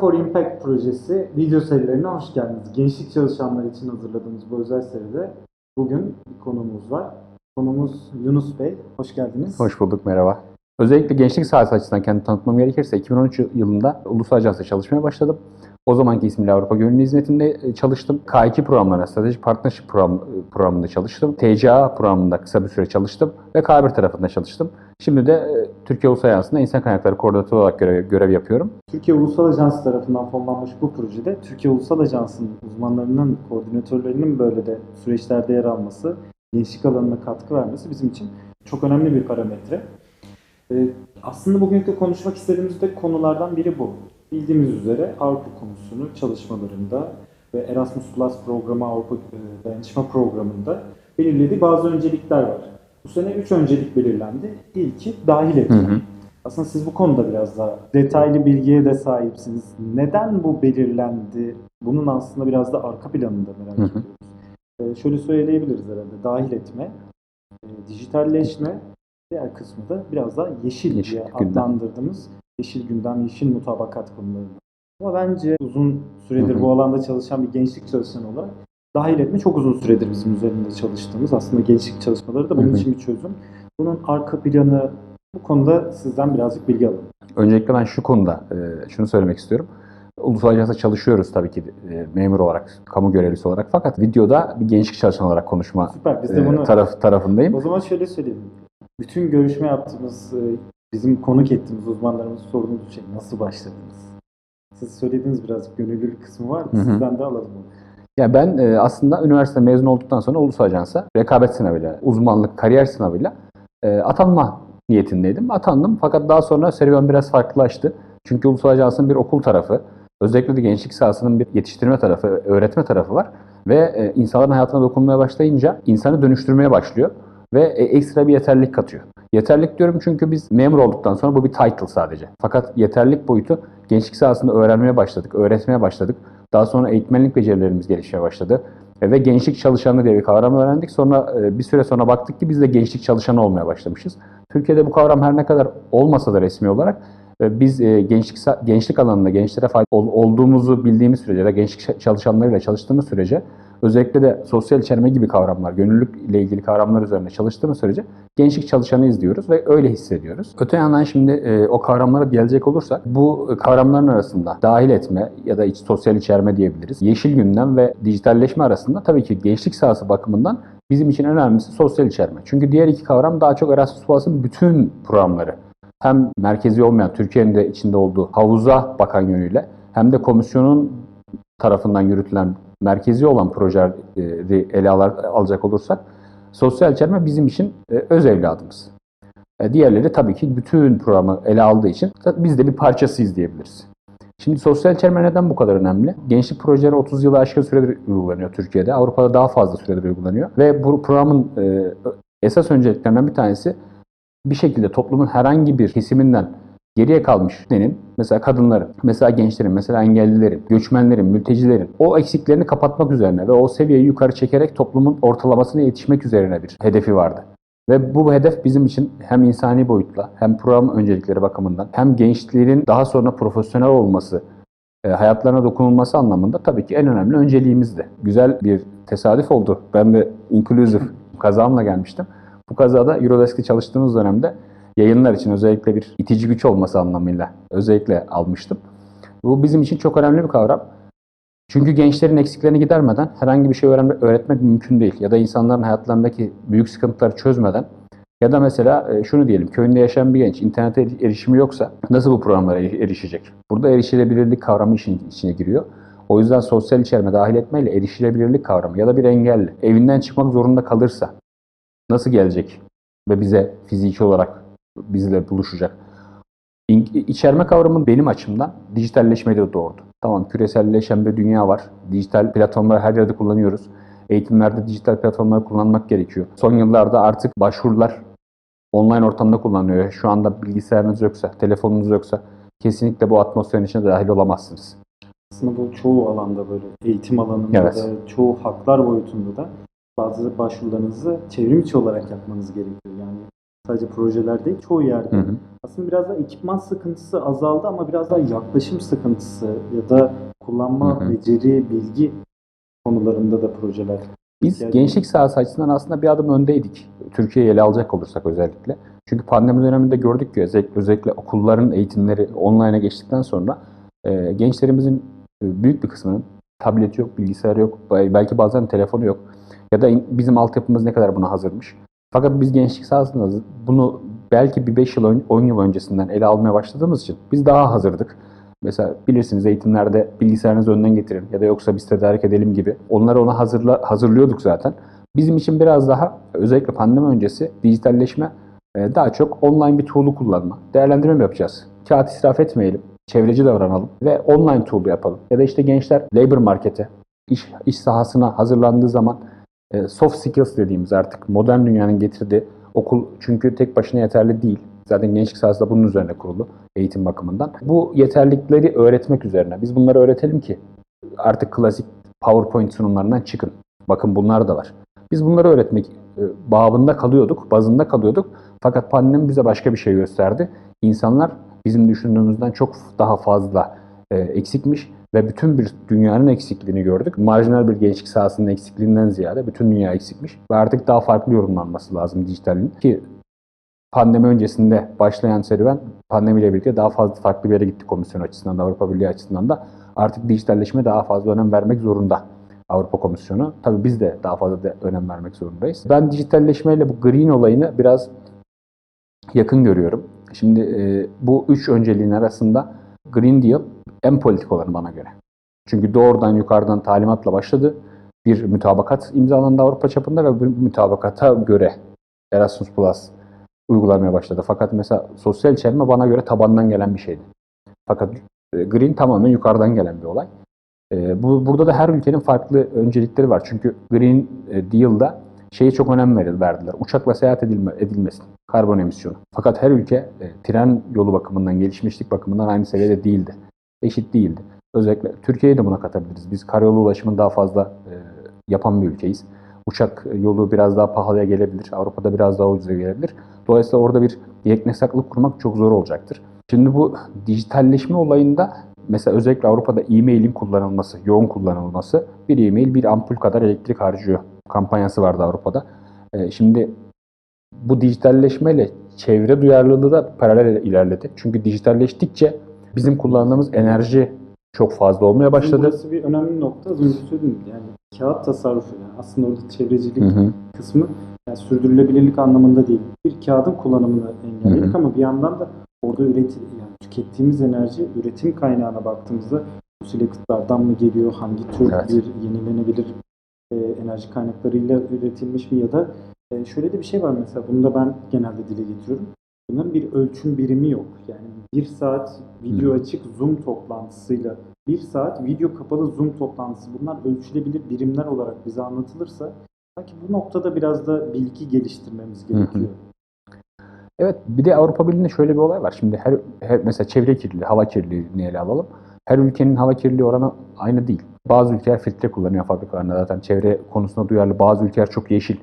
For Impact projesi video serilerine hoş geldiniz. Gençlik çalışanları için hazırladığımız bu özel seride bugün bir konuğumuz var. Konumuz Yunus Bey. Hoş geldiniz. Hoş bulduk, merhaba. Özellikle gençlik sahası açısından kendimi tanıtmam gerekirse 2013 yılında Ulusal Ajans'ta çalışmaya başladım. O zamanki ismiyle Avrupa Gönüllü Hizmeti'nde e, çalıştım. K2 programlarına, Stratejik Partnership program, programında çalıştım. TCA programında kısa bir süre çalıştım ve K1 tarafında çalıştım. Şimdi de e, Türkiye Ulusal Ajansı'nda insan kaynakları koordinatörü olarak görev, görev yapıyorum. Türkiye Ulusal Ajansı tarafından fonlanmış bu projede Türkiye Ulusal Ajansı'nın uzmanlarının, koordinatörlerinin böyle de süreçlerde yer alması, gençlik alanına katkı vermesi bizim için çok önemli bir parametre. Ee, aslında bugün de konuşmak istediğimiz de konulardan biri bu. Bildiğimiz üzere Avrupa Komisyonu çalışmalarında ve Erasmus Plus programı Avrupa e, Dayanışma Programı'nda belirlediği bazı öncelikler var. Bu sene üç öncelik belirlendi. İlki dahil etme. Hı hı. Aslında siz bu konuda biraz daha detaylı bilgiye de sahipsiniz. Neden bu belirlendi? Bunun aslında biraz da arka planını da merak Hı hı. ediyoruz. Ee, şöyle söyleyebiliriz herhalde. Dahil etme, e, dijitalleşme, diğer kısmı da biraz daha yeşil, Yeşil diye adlandırdığımız yeşil gündem, yeşil mutabakat konuları. Ama bence uzun süredir Hı hı. bu alanda çalışan bir gençlik çalışanı olarak dahil etme çok uzun süredir bizim üzerinde çalıştığımız. Aslında gençlik çalışmaları da bunun Hı hı. için bir çözüm. Bunun arka planı bu konuda sizden birazcık bilgi alalım. Öncelikle ben şu konuda e, şunu söylemek istiyorum. Ulusal Ajans'ta çalışıyoruz tabii ki e, memur olarak, kamu görevlisi olarak. Fakat videoda bir gençlik çalışanı olarak konuşma Süper. Biz de e, bunu taraf, tarafındayım. o zaman şöyle söyleyeyim. Bütün görüşme yaptığımız, e, bizim konuk ettiğimiz uzmanlarımız sorduğumuz şey nasıl başladınız? Siz söylediğiniz biraz gönüllülük kısmı var. Hı hı. Sizden de alalım onu. Ya ben e, aslında üniversite mezun olduktan sonra Ulusal Ajans'a rekabet sınavıyla, uzmanlık, kariyer sınavıyla e, atanma niyetindeydim. Atandım fakat daha sonra serüven biraz farklılaştı. Çünkü Ulusal Ajans'ın bir okul tarafı, özellikle de gençlik sahasının bir yetiştirme tarafı, öğretme tarafı var. Ve e, insanların hayatına dokunmaya başlayınca insanı dönüştürmeye başlıyor ve e, ekstra bir yeterlilik katıyor. Yeterlilik diyorum çünkü biz memur olduktan sonra bu bir title sadece. Fakat yeterlilik boyutu gençlik sahasında öğrenmeye başladık, öğretmeye başladık. Daha sonra eğitmenlik becerilerimiz gelişmeye başladı. E, Ve gençlik çalışanı diye bir kavram öğrendik. Sonra e, bir süre sonra baktık ki biz de gençlik çalışanı olmaya başlamışız. Türkiye'de bu kavram her ne kadar olmasa da resmi olarak e, biz gençlik gençlik alanında gençlere fayda ol- olduğumuzu bildiğimiz sürece de gençlik çalışanlarıyla çalıştığımız sürece özellikle de sosyal içerme gibi kavramlar, gönüllülük ile ilgili kavramlar üzerine çalıştığımız sürece gençlik çalışanıyız diyoruz ve öyle hissediyoruz. Öte yandan şimdi e, o kavramlara gelecek olursak bu kavramların arasında dahil etme ya da iç, sosyal içerme diyebiliriz. Yeşil gündem ve dijitalleşme arasında tabii ki gençlik sahası bakımından bizim için önemlisi sosyal içerme. Çünkü diğer iki kavram daha çok Erasmus Plus'ın bütün programları hem merkezi olmayan Türkiye'nin de içinde olduğu havuza bakan yönüyle hem de komisyonun tarafından yürütülen merkezi olan projeleri ele alacak olursak sosyal içerme bizim için e, öz evladımız. E, Diğerleri tabii ki bütün programı ele aldığı için biz de bir parçasıyız diyebiliriz. Şimdi sosyal içerme neden bu kadar önemli? Gençlik projeleri 30 yılı aşkın süredir uygulanıyor Türkiye'de. Avrupa'da daha fazla süredir uygulanıyor. Ve bu programın e, esas önceliklerinden bir tanesi bir şekilde toplumun herhangi bir kesiminden geriye kalmış nenin mesela kadınların, mesela gençlerin, mesela engellilerin, göçmenlerin, mültecilerin o eksiklerini kapatmak üzerine ve o seviyeyi yukarı çekerek toplumun ortalamasına yetişmek üzerine bir hedefi vardı. Ve bu hedef bizim için hem insani boyutla hem program öncelikleri bakımından hem gençlerin daha sonra profesyonel olması, e, hayatlarına dokunulması anlamında tabii ki en önemli önceliğimizdi. Güzel bir tesadüf oldu. Ben de inclusive kazamla gelmiştim. Bu kazada Eurodesk'te çalıştığımız dönemde yayınlar için özellikle bir itici güç olması anlamıyla özellikle almıştım. Bu bizim için çok önemli bir kavram. Çünkü gençlerin eksiklerini gidermeden herhangi bir şey öğrenme, öğretmek mümkün değil. Ya da insanların hayatlarındaki büyük sıkıntıları çözmeden ya da mesela e, şunu diyelim, köyünde yaşayan bir genç internete eri- erişimi yoksa nasıl bu programlara eri- erişecek? Burada erişilebilirlik kavramı işin içine giriyor. O yüzden sosyal içerme dahil etmeyle erişilebilirlik kavramı ya da bir engelli evinden çıkmak zorunda kalırsa nasıl gelecek ve bize fiziki olarak bizle buluşacak? İçerme kavramı benim açımdan dijitalleşmeyi de doğurdu. Tamam küreselleşen bir dünya var. Dijital platformları her yerde kullanıyoruz. Eğitimlerde dijital platformları kullanmak gerekiyor. Son yıllarda artık başvurular online ortamda kullanılıyor. Şu anda bilgisayarınız yoksa, telefonunuz yoksa kesinlikle bu atmosferin içine dahil olamazsınız. Aslında bu çoğu alanda böyle eğitim alanında Evet. da çoğu haklar boyutunda da bazı başvurularınızı çevrim içi olarak yapmanız gerekiyor. Yani Sadece projeler değil, çoğu yerde. Hı hı. Aslında biraz da ekipman sıkıntısı azaldı ama biraz daha yaklaşım sıkıntısı ya da kullanma Hı hı. beceri, bilgi konularında da projeler. Biz ihtiyacı gençlik sahası açısından aslında bir adım öndeydik. Türkiye'yi ele alacak olursak özellikle. Çünkü pandemi döneminde gördük ki özellikle, özellikle okulların eğitimleri online'a geçtikten sonra e, gençlerimizin e, büyük bir kısmının tableti yok, bilgisayarı yok, belki bazen telefonu yok. Ya da bizim altyapımız ne kadar buna hazırmış. Fakat biz gençlik sahasında bunu belki bir 5 yıl, ön- 10 yıl öncesinden ele almaya başladığımız için biz daha hazırdık. Mesela bilirsiniz eğitimlerde bilgisayarınızı önden getirin ya da yoksa biz tedarik edelim gibi. Onları ona hazırla, hazırlıyorduk zaten. Bizim için biraz daha özellikle pandemi öncesi dijitalleşme e, daha çok online bir tool'u kullanma. Değerlendirme yapacağız? Kağıt israf etmeyelim. Çevreci davranalım ve online tool'u yapalım. Ya da işte gençler labor markete, iş, iş sahasına hazırlandığı zaman e, soft skills dediğimiz artık modern dünyanın getirdiği okul çünkü tek başına yeterli değil. Zaten gençlik sahası da bunun üzerine kurulu eğitim bakımından. Bu yeterlilikleri öğretmek üzerine. Biz bunları öğretelim ki artık klasik PowerPoint sunumlarından çıkın. Bakın bunlar da var. Biz bunları öğretmek e, babında kalıyorduk, bazında kalıyorduk. Fakat pandemi bize başka bir şey gösterdi. İnsanlar bizim düşündüğümüzden çok daha fazla e, eksikmiş ve bütün bir dünyanın eksikliğini gördük. Marjinal bir gençlik sahasının eksikliğinden ziyade bütün dünya eksikmiş ve artık daha farklı yorumlanması lazım dijitalin ki pandemi öncesinde başlayan serüven pandemiyle birlikte daha fazla farklı bir yere gitti komisyon açısından da Avrupa Birliği açısından da artık dijitalleşme daha fazla önem vermek zorunda. Avrupa Komisyonu. Tabii biz de daha fazla da önem vermek zorundayız. Ben dijitalleşmeyle bu green olayını biraz yakın görüyorum. Şimdi e, bu üç önceliğin arasında Green Deal en politik olanı bana göre. Çünkü doğrudan yukarıdan talimatla başladı. Bir mütabakat imzalandı Avrupa çapında ve bu mütabakata göre Erasmus Plus uygulanmaya başladı. Fakat mesela sosyal çelme bana göre tabandan gelen bir şeydi. Fakat e, Green tamamen yukarıdan gelen bir olay. E, bu burada da her ülkenin farklı öncelikleri var. Çünkü Green e, Deal'da şeye çok önem verdiler. Uçakla seyahat edilme, edilmesin. Karbon emisyonu. Fakat her ülke tren yolu bakımından, gelişmişlik bakımından aynı seviyede değildi. Eşit değildi. Özellikle Türkiye'yi de buna katabiliriz. Biz karayolu ulaşımını daha fazla e, yapan bir ülkeyiz. Uçak yolu biraz daha pahalıya gelebilir. Avrupa'da biraz daha ucuza gelebilir. Dolayısıyla orada bir yeknesaklık kurmak çok zor olacaktır. Şimdi bu dijitalleşme olayında mesela özellikle Avrupa'da e-mailin kullanılması, yoğun kullanılması bir e-mail bir ampul kadar elektrik harcıyor kampanyası vardı Avrupa'da. Ee, şimdi bu dijitalleşmeyle çevre duyarlılığı da paralel ilerledi. Çünkü dijitalleştikçe bizim kullandığımız enerji çok fazla olmaya başladı. Burası bir önemli nokta. Az önce söyledim yani kağıt tasarrufu yani aslında orada çevrecilik Hı hı. kısmı yani sürdürülebilirlik anlamında değil. Bir kağıdın kullanımını engelledik ama bir yandan da orada üretim yani tükettiğimiz enerji üretim kaynağına baktığımızda fosil yakıtlardan mı geliyor, hangi tür Evet. bir yenilenebilir e, enerji kaynaklarıyla üretilmiş mi ya da e, şöyle de bir şey var mesela bunu da ben genelde dile getiriyorum. Bunların bir ölçüm birimi yok. Yani bir saat video açık Zoom toplantısıyla bir saat video kapalı Zoom toplantısı bunlar ölçülebilir birimler olarak bize anlatılırsa belki bu noktada biraz da bilgi geliştirmemiz Hı hı. gerekiyor. Evet bir de Avrupa Birliği'nde şöyle bir olay var. Şimdi her, her mesela çevre kirliliği, hava kirliliğini ele alalım. Her ülkenin hava kirliliği oranı aynı değil. Bazı ülkeler filtre kullanıyor fabrikalarında zaten çevre konusunda duyarlı. Bazı ülkeler çok yeşil.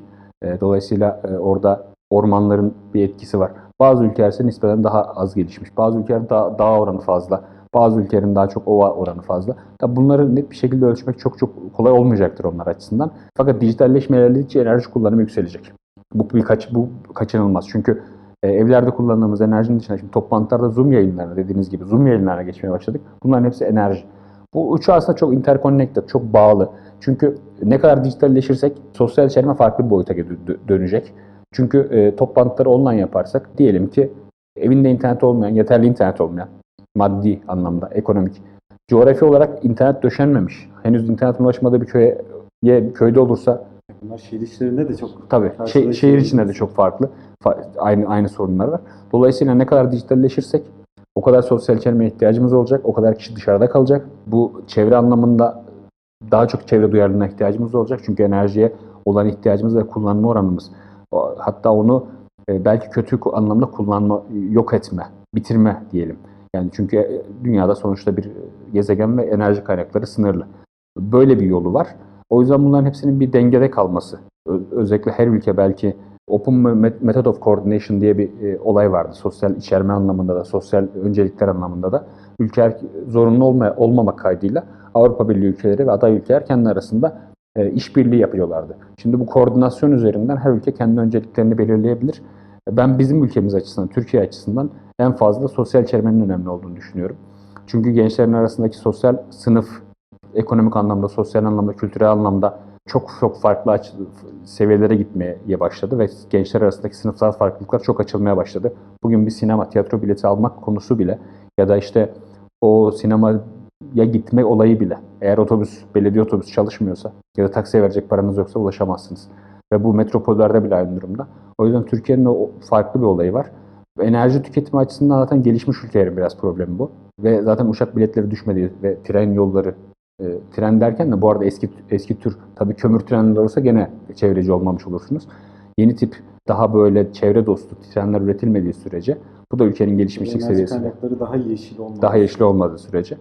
E, dolayısıyla e, orada ormanların bir etkisi var. Bazı ülkeler ise nispeten daha az gelişmiş. Bazı ülkeler daha, dağ oranı fazla. Bazı ülkelerin daha çok ova oranı fazla. Tabi bunları net bir şekilde ölçmek çok çok kolay olmayacaktır onlar açısından. Fakat dijitalleşme ilerledikçe enerji kullanımı yükselecek. Bu bir kaç, bu kaçınılmaz. Çünkü e, evlerde kullandığımız enerjinin dışında şimdi toplantılarda Zoom yayınlarına dediğiniz gibi Zoom yayınlarına geçmeye başladık. Bunların hepsi enerji. Bu üçü aslında çok interconnected, çok bağlı. Çünkü ne kadar dijitalleşirsek sosyal çelme farklı bir boyuta dö- dönecek. Çünkü e, toplantıları online yaparsak diyelim ki evinde internet olmayan, yeterli internet olmayan, maddi anlamda, ekonomik, coğrafi olarak internet döşenmemiş, henüz internet ulaşmadığı bir köye ye- köyde olursa Bunlar şehir içlerinde de çok Tabii. Şey, Karşılaşıyoruz. şehir içinde de çok farklı. fa- aynı aynı sorunlar var. Dolayısıyla ne kadar dijitalleşirsek o kadar sosyal çelmeye ihtiyacımız olacak. O kadar kişi dışarıda kalacak. Bu çevre anlamında daha çok çevre duyarlılığına ihtiyacımız olacak. Çünkü enerjiye olan ihtiyacımız ve kullanma oranımız hatta onu e, belki kötü anlamda kullanma, yok etme, bitirme diyelim. Yani çünkü e, dünyada sonuçta bir gezegen ve enerji kaynakları sınırlı. Böyle bir yolu var. O yüzden bunların hepsinin bir dengede kalması, özellikle her ülke belki Open Met- Method of Coordination diye bir e, olay vardı. Sosyal içerme anlamında da, sosyal öncelikler anlamında da. Ülkeler zorunlu olma, olmamak kaydıyla Avrupa Birliği ülkeleri ve aday ülkeler kendi arasında e, işbirliği yapıyorlardı. Şimdi bu koordinasyon üzerinden her ülke kendi önceliklerini belirleyebilir. Ben bizim ülkemiz açısından, Türkiye açısından en fazla sosyal içermenin önemli olduğunu düşünüyorum. Çünkü gençlerin arasındaki sosyal sınıf, ekonomik anlamda, sosyal anlamda, kültürel anlamda çok çok farklı seviyelere gitmeye başladı ve gençler arasındaki sınıfsal farklılıklar çok açılmaya başladı. Bugün bir sinema, tiyatro bileti almak konusu bile ya da işte o sinemaya gitme olayı bile eğer otobüs, belediye otobüsü çalışmıyorsa ya da taksiye verecek paranız yoksa ulaşamazsınız. Ve bu metropollerde bile aynı durumda. O yüzden Türkiye'nin o farklı bir olayı var. Enerji tüketimi açısından zaten gelişmiş ülkelerin biraz problemi bu. Ve zaten uçak biletleri düşmedi ve tren yolları e, tren derken de bu arada eski eski tür tabii kömür trenler olursa gene çevreci olmamış olursunuz. Yeni tip daha böyle çevre dostu trenler üretilmediği sürece bu da ülkenin gelişmişlik Enerji kaynakları daha yeşil olmalı. daha yeşil olmadığı sürece.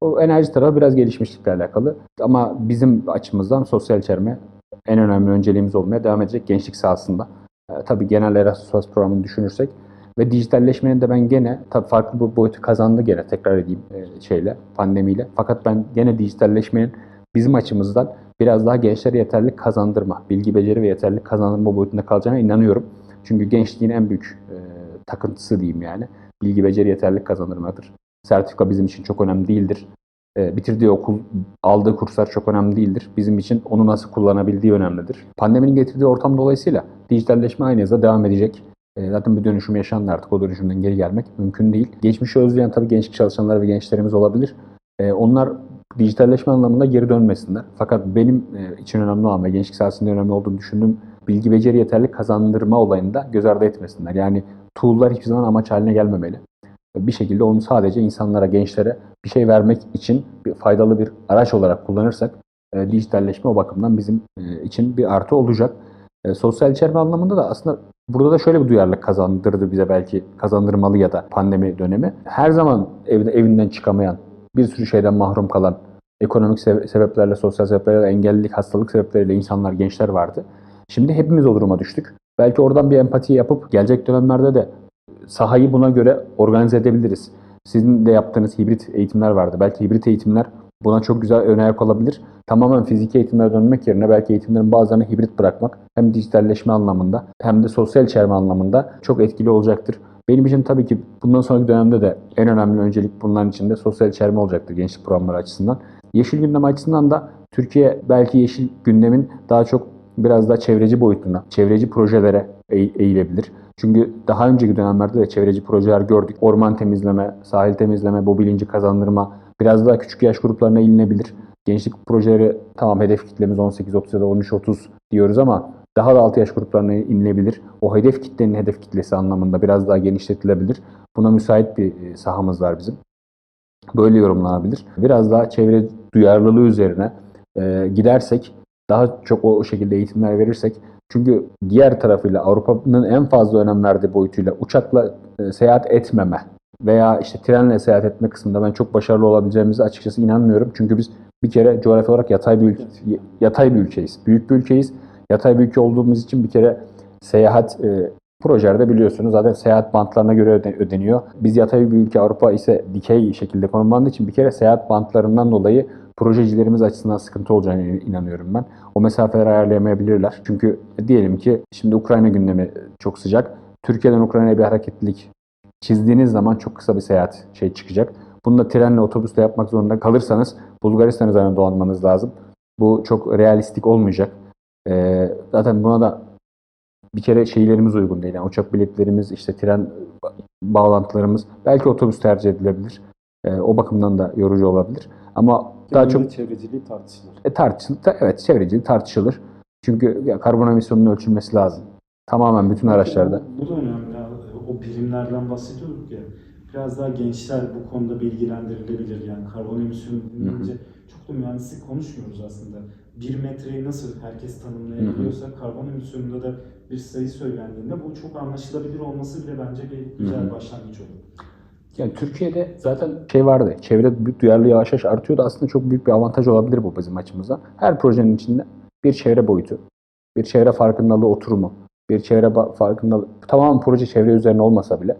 O enerji tarafı biraz gelişmişlikle alakalı. Ama bizim açımızdan sosyal içerme en önemli önceliğimiz olmaya devam edecek gençlik sahasında. Ee, tabii genel Erasmus programını düşünürsek ve dijitalleşmenin de ben gene tabii farklı bir boyutu kazandı gene tekrar edeyim e, şeyle pandemiyle. Fakat ben gene dijitalleşmenin bizim açımızdan biraz daha gençlere yeterlilik kazandırma, bilgi beceri ve yeterlilik kazandırma boyutunda kalacağına inanıyorum. Çünkü gençliğin en büyük e, takıntısı diyeyim yani. Bilgi beceri yeterlilik kazandırmadır. Sertifika bizim için çok önemli değildir. E, bitirdiği okul, aldığı kurslar çok önemli değildir. Bizim için onu nasıl kullanabildiği önemlidir. Pandeminin getirdiği ortam dolayısıyla dijitalleşme aynı hızda devam edecek. E, zaten bir dönüşüm yaşandı artık. O dönüşümden geri gelmek mümkün değil. Geçmişi özleyen tabii gençlik çalışanlar ve gençlerimiz olabilir. E, onlar dijitalleşme anlamında geri dönmesinler. Fakat benim e, için önemli olan ve gençlik sahasında önemli olduğunu düşündüğüm bilgi beceri yeterli kazandırma olayında göz ardı etmesinler. Yani tool'lar hiçbir zaman amaç haline gelmemeli. Bir şekilde onu sadece insanlara, gençlere bir şey vermek için bir faydalı bir araç olarak kullanırsak e, dijitalleşme o bakımdan bizim e, için bir artı olacak. E, sosyal içerme anlamında da aslında burada da şöyle bir duyarlılık kazandırdı bize belki kazandırmalı ya da pandemi dönemi. Her zaman evde evinden çıkamayan, bir sürü şeyden mahrum kalan, ekonomik sebe- sebeplerle, sosyal sebeplerle, engellilik, hastalık sebepleriyle insanlar, gençler vardı. Şimdi hepimiz o duruma düştük. Belki oradan bir empati yapıp gelecek dönemlerde de sahayı buna göre organize edebiliriz. Sizin de yaptığınız hibrit eğitimler vardı. Belki hibrit eğitimler buna çok güzel ön ayak olabilir. Tamamen fiziki eğitimlere dönmek yerine belki eğitimlerin bazılarını hibrit bırakmak hem dijitalleşme anlamında hem de sosyal içerme anlamında çok etkili olacaktır. Benim için tabii ki bundan sonraki dönemde de en önemli öncelik bunların içinde sosyal içerme olacaktır gençlik programları açısından. Yeşil gündem açısından da Türkiye belki yeşil gündemin daha çok biraz daha çevreci boyutuna, çevreci projelere eğ- eğilebilir. Çünkü daha önceki dönemlerde de çevreci projeler gördük. Orman temizleme, sahil temizleme, bu bilinci kazandırma, biraz daha küçük yaş gruplarına eğilenebilir. Gençlik projeleri tamam hedef kitlemiz 18-30 ya da 13-30 diyoruz ama daha da alt yaş gruplarına inilebilir. O hedef kitlenin hedef kitlesi anlamında biraz daha genişletilebilir. Buna müsait bir e, sahamız var bizim. Böyle yorumlanabilir. Biraz daha çevre duyarlılığı üzerine e, gidersek, daha çok o, şekilde eğitimler verirsek, çünkü diğer tarafıyla Avrupa'nın en fazla önem verdiği boyutuyla uçakla e, seyahat etmeme veya işte trenle seyahat etme kısmında ben çok başarılı olabileceğimize açıkçası inanmıyorum. Çünkü biz bir kere coğrafi olarak yatay bir ülke, yatay bir ülkeyiz. Büyük bir ülkeyiz. Yatay bir ülke olduğumuz için bir kere seyahat e, projelerde biliyorsunuz zaten seyahat bantlarına göre öde- ödeniyor. Biz yatay bir ülke Avrupa ise dikey şekilde konumlandığı için bir kere seyahat bantlarından dolayı projecilerimiz açısından sıkıntı olacağını inanıyorum ben. O mesafeleri ayarlayamayabilirler. Çünkü diyelim ki şimdi Ukrayna gündemi çok sıcak. Türkiye'den Ukrayna'ya bir hareketlilik çizdiğiniz zaman çok kısa bir seyahat şey çıkacak. Bunu da trenle, otobüsle yapmak zorunda kalırsanız Bulgaristan üzerine dolanmanız lazım. Bu çok realistik olmayacak. Ee, zaten buna da bir kere şeylerimiz uygun değil. Yani uçak biletlerimiz, işte tren bağlantılarımız, belki otobüs tercih edilebilir. Ee, o bakımdan da yorucu olabilir. Ama daha çok çevreciliği tartışılır. e, tartışılır. Ta- Evet, çevreci tartışılır. Çünkü ya, karbon emisyonunun ölçülmesi lazım. Tamamen bütün araçlarda. Bu, da önemli. O birimlerden bahsediyorduk ya. Biraz daha gençler bu konuda bilgilendirilebilir. Yani karbon emisyonu deyince çok da mühendislik konuşmuyoruz aslında. Bir metreyi nasıl herkes tanımlayabiliyorsa karbon emisyonunda da bir sayı söylendiğinde bu çok anlaşılabilir olması bile bence bir güzel başlangıç olur. Yani Türkiye'de zaten şey vardı. Çevre bir duyarlılığı yavaş yavaş artıyordu. Aslında çok büyük bir avantaj olabilir bu bizim açımızdan. Her projenin içinde bir çevre boyutu, bir çevre farkındalığı oturumu, bir çevre farkındalığı, tamamen proje çevre üzerine olmasa bile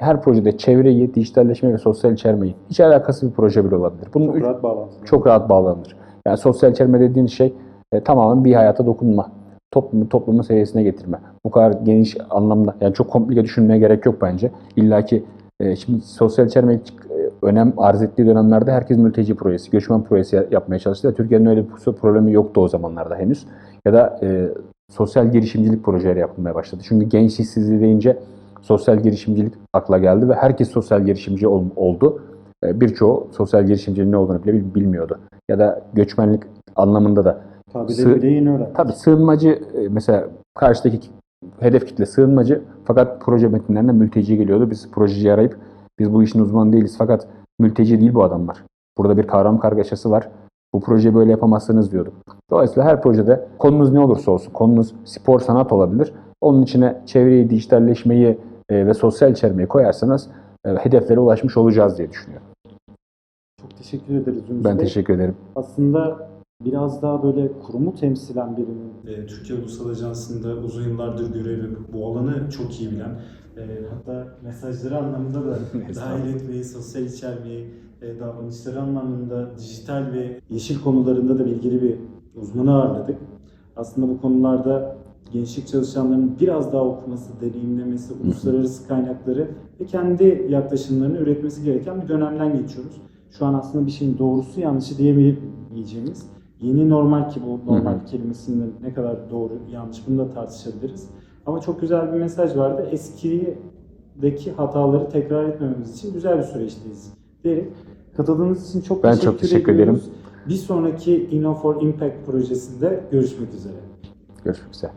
her projede çevreyi, dijitalleşme ve sosyal içermeyi hiç alakası bir proje bile olabilir. Bunun Çok üç- rahat bağlantılı. çok rahat bağlanır. Yani sosyal içerme dediğin şey e, tamamen bir hayata dokunma. Toplumu toplumun seviyesine getirme. Bu kadar geniş anlamda yani çok komplike düşünmeye gerek yok bence. İlla ki şimdi sosyal içerme e, önem arz ettiği dönemlerde herkes mülteci projesi, göçmen projesi ya- yapmaya çalıştı. Türkiye'nin öyle bir problemi yoktu o zamanlarda henüz. Ya da e, sosyal girişimcilik projeleri yapılmaya başladı. Çünkü genç işsizliği deyince sosyal girişimcilik akla geldi ve herkes sosyal girişimci ol- oldu. E, Birçoğu sosyal girişimciliğin ne olduğunu bile bil- bilmiyordu. Ya da göçmenlik anlamında da Tabirleri Sığ- bile yeni. Tabii sığınmacı e, mesela karşıdaki ki- hedef kitle sığınmacı fakat proje metinlerinde mülteci geliyordu. Biz projeci arayıp biz bu işin uzmanı değiliz fakat mülteci değil bu adamlar. Burada bir kavram kargaşası var. Bu projeyi böyle yapamazsınız diyorduk. Dolayısıyla her projede konunuz ne olursa olsun, konunuz spor, sanat olabilir. Onun içine çevreyi, dijitalleşmeyi e, ve sosyal içermeyi koyarsanız e, hedeflere ulaşmış olacağız diye düşünüyorum. Çok teşekkür ederiz Ben teşekkür ederim. Aslında biraz daha böyle kurumu temsilen birinin E, Türkiye Ulusal Ajansı'nda uzun yıllardır görev yapıp bu alanı çok iyi bilen, e, hatta mesajları anlamında da dahil etmeyi, sosyal içermeyi, e, davranışları anlamında dijital ve yeşil konularında da bilgili bir uzmanı ağırladık. Aslında bu konularda gençlik çalışanlarının biraz daha okuması, deneyimlemesi, uluslararası kaynakları ve kendi yaklaşımlarını üretmesi gereken bir dönemden geçiyoruz. Şu an aslında bir şeyin doğrusu yanlışı diyemeyeceğimiz yeni normal ki bu normal kelimesinin ne kadar doğru yanlış bunu da tartışabiliriz. Ama çok güzel bir mesaj vardı. Eskideki hataları tekrar etmememiz için güzel bir süreçteyiz diyerek katıldığınız için çok Ben teşekkür çok teşekkür ediyoruz. ederim. Bir sonraki Inno for Impact projesinde görüşmek üzere. Görüşmek üzere.